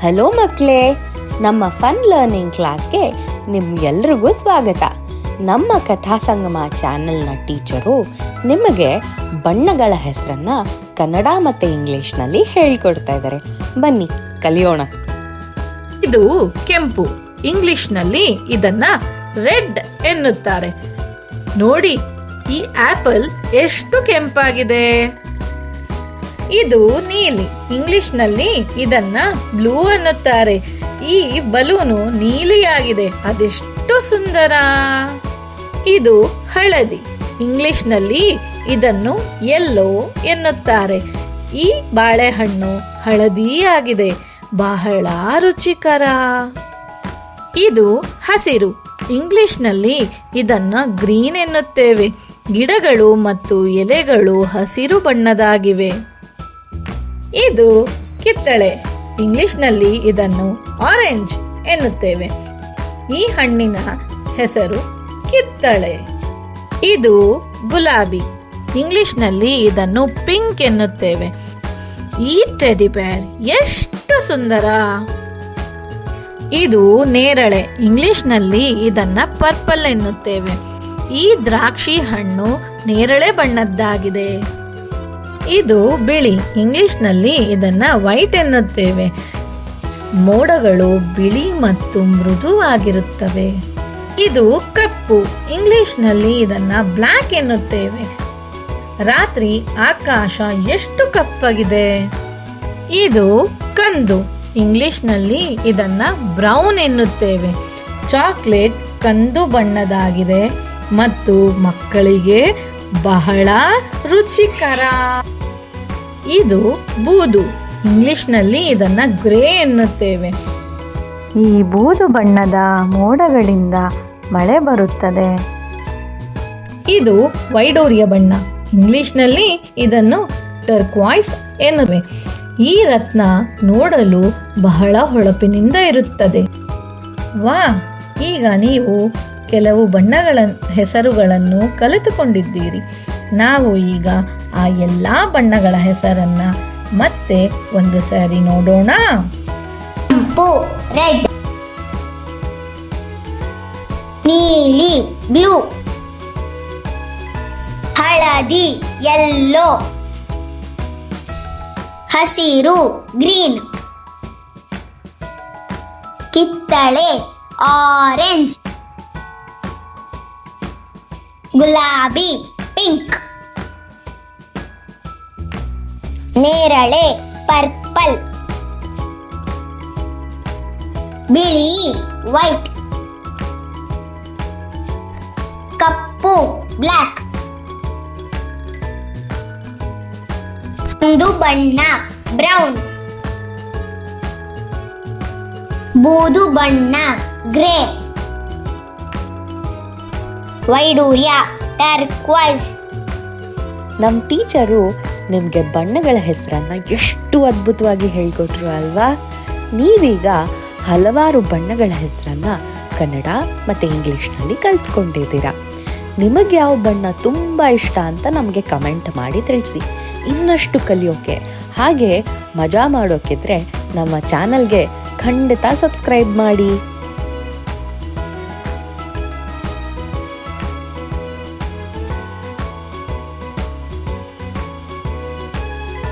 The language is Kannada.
ಹಲೋ ಮಕ್ಕಳೇ, ನಮ್ಮ ಫನ್ ಲರ್ನಿಂಗ್ ಕ್ಲಾಸ್ಗೆ ನಿಮ್ಗೆಲ್ರಿಗೂ ಸ್ವಾಗತ. ನಮ್ಮ ಕಥಾ ಸಂಗಮ ಚಾನೆಲ್ನ ಟೀಚರು ನಿಮಗೆ ಬಣ್ಣಗಳ ಹೆಸರನ್ನ ಕನ್ನಡ ಮತ್ತು ಇಂಗ್ಲಿಷ್ನಲ್ಲಿ ಹೇಳಿಕೊಡ್ತಾ ಇದ್ದಾರೆ. ಬನ್ನಿ, ಕಲಿಯೋಣ. ಇದು ಕೆಂಪು, ಇಂಗ್ಲಿಷ್ನಲ್ಲಿ ಇದನ್ನ ರೆಡ್ ಎನ್ನುತ್ತಾರೆ. ನೋಡಿ, ಈ ಆಪಲ್ ಎಷ್ಟು ಕೆಂಪಾಗಿದೆ. ಇದು ನೀಲಿ. ಇಂಗ್ಲಿಷ್ನಲ್ಲಿ ಇದನ್ನ ಬ್ಲೂ ಅನ್ನುತ್ತಾರೆ. ಈ ಬಲೂನು ನೀಲಿಯಾಗಿದೆ. ಅದೆಷ್ಟು ಸುಂದರ. ಇದು ಹಳದಿ. ಇಂಗ್ಲಿಷ್ನಲ್ಲಿ ಇದನ್ನು ಎಲ್ಲೋ ಎನ್ನುತ್ತಾರೆ. ಈ ಬಾಳೆಹಣ್ಣು ಹಳದಿಯಾಗಿದೆ. ಬಹಳ ರುಚಿಕರ. ಇದು ಹಸಿರು. ಇಂಗ್ಲಿಷ್ನಲ್ಲಿ ಇದನ್ನ ಗ್ರೀನ್ ಎನ್ನುತ್ತೇವೆ. ಗಿಡಗಳು ಮತ್ತು ಎಲೆಗಳು ಹಸಿರು ಬಣ್ಣದಾಗಿವೆ. ಇದು ಕಿತ್ತಳೆ. ಇಂಗ್ಲಿಷ್ನಲ್ಲಿ ಇದನ್ನು ಆರೆಂಜ್ ಎನ್ನುತ್ತೇವೆ. ಈ ಹಣ್ಣಿನ ಹೆಸರು ಕಿತ್ತಳೆ. ಇದು ಗುಲಾಬಿ. ಇಂಗ್ಲಿಷ್ನಲ್ಲಿ ಇದನ್ನು ಪಿಂಕ್ ಎನ್ನುತ್ತೇವೆ. ಈ ಟೆಡಿ ಎಷ್ಟು ಸುಂದರ. ಇದು ನೇರಳೆ. ಇಂಗ್ಲಿಷ್ನಲ್ಲಿ ಇದನ್ನು ಪರ್ಪಲ್ ಎನ್ನುತ್ತೇವೆ. ಈ ದ್ರಾಕ್ಷಿ ಹಣ್ಣು ನೇರಳೆ ಬಣ್ಣದ್ದಾಗಿದೆ. ಇದು ಬಿಳಿ. ಇಂಗ್ಲಿಷ್ನಲ್ಲಿ ಇದನ್ನ ವೈಟ್ ಎನ್ನುತ್ತೇವೆ. ಮೋಡಗಳು ಬಿಳಿ ಮತ್ತು ಮೃದುವಾಗಿರುತ್ತವೆ ಇದು ಕಪ್ಪು. ಇಂಗ್ಲಿಷ್ನಲ್ಲಿ ಇದನ್ನ ಬ್ಲ್ಯಾಕ್ ಎನ್ನುತ್ತೇವೆ. ರಾತ್ರಿ ಆಕಾಶ ಎಷ್ಟು ಕಪ್ಪಾಗಿದೆ. ಇದು ಕಂದು. ಇಂಗ್ಲಿಷ್ನಲ್ಲಿ ಇದನ್ನ ಬ್ರೌನ್ ಎನ್ನುತ್ತೇವೆ. ಚಾಕ್ಲೇಟ್ ಕಂದು ಬಣ್ಣದಾಗಿದೆ ಮತ್ತು ಮಕ್ಕಳಿಗೆ ಬಹಳ ರುಚಿಕರ. ಇದು ಬೂದು. ಇಂಗ್ಲಿಷ್ನಲ್ಲಿ ಇದನ್ನು ಗ್ರೇ ಎನ್ನುತ್ತೇವೆ. ಈ ಬೂದು ಬಣ್ಣದ ಮೋಡಗಳಿಂದ ಮಳೆ ಬರುತ್ತದೆ. ಇದು ವೈಡೂರ್ಯ ಬಣ್ಣ. ಇಂಗ್ಲಿಷ್ನಲ್ಲಿ ಇದನ್ನು ಟರ್ಕ್ವಾಯ್ಸ್ ಎನ್ನುವೆ ಈ ರತ್ನ ನೋಡಲು ಬಹಳ ಹೊಳಪಿನಿಂದ ಇರುತ್ತದೆ. ವಾ ಈಗ ನೀವು ಕೆಲವು ಬಣ್ಣಗಳ ಹೆಸರುಗಳನ್ನು ಕಲಿತುಕೊಂಡಿದ್ದೀರಿ. ನಾವು ಈಗ ಆ ಎಲ್ಲ ಬಣ್ಣಗಳ ಹೆಸರನ್ನ ಮತ್ತೆ ಒಂದು ಸಾರಿ ನೋಡೋಣ. ಕೆಂಪು, ರೆಡ್, ನೀಲಿ, ಬ್ಲೂ, ಹಳದಿ, ಎಲ್ಲೋ, ಹಸಿರು, ಗ್ರೀನ್, ಕಿತ್ತಳೆ, ಆರೆಂಜ್, ಗುಲಾಬಿ ಪಿಂಕ್ ನೇರಳೆ ಪರ್ಪಲ್ ಬಿಳಿ ವೈಟ್ ಕಪ್ಪು ಬ್ಲ್ಯಾಕ್ ಒಂದು ಬಣ್ಣ ಬ್ರೌನ್ ಬೂದು ಬಣ್ಣ ಗ್ರೇ ವೈಡೂರ್ಯ ಟರ್ಕ್ವೈಸ್ ನಮ್ಮ ಟೀಚರು ನಿಮಗೆ ಬಣ್ಣಗಳ ಹೆಸರನ್ನು ಎಷ್ಟು ಅದ್ಭುತವಾಗಿ ಹೇಳಿಕೊಟ್ರು ಅಲ್ವಾ? ನೀವೀಗ ಹಲವಾರು ಬಣ್ಣಗಳ ಹೆಸರನ್ನು ಕನ್ನಡ ಮತ್ತು ಇಂಗ್ಲೀಷ್ನಲ್ಲಿ ಕಲ್ತ್ಕೊಂಡಿದ್ದೀರಾ. ನಿಮಗೆ ಯಾವ ಬಣ್ಣ ತುಂಬ ಇಷ್ಟ ಅಂತ ನಮಗೆ ಕಮೆಂಟ್ ಮಾಡಿ ತಿಳಿಸಿ. ಇನ್ನಷ್ಟು ಕಲಿಯೋಕೆ, ಹಾಗೆ ಮಜಾ ಮಾಡೋಕ್ಕಿದ್ರೆ ನಮ್ಮ ಚಾನಲ್ಗೆ ಖಂಡಿತ ಸಬ್ಸ್ಕ್ರೈಬ್ ಮಾಡಿ.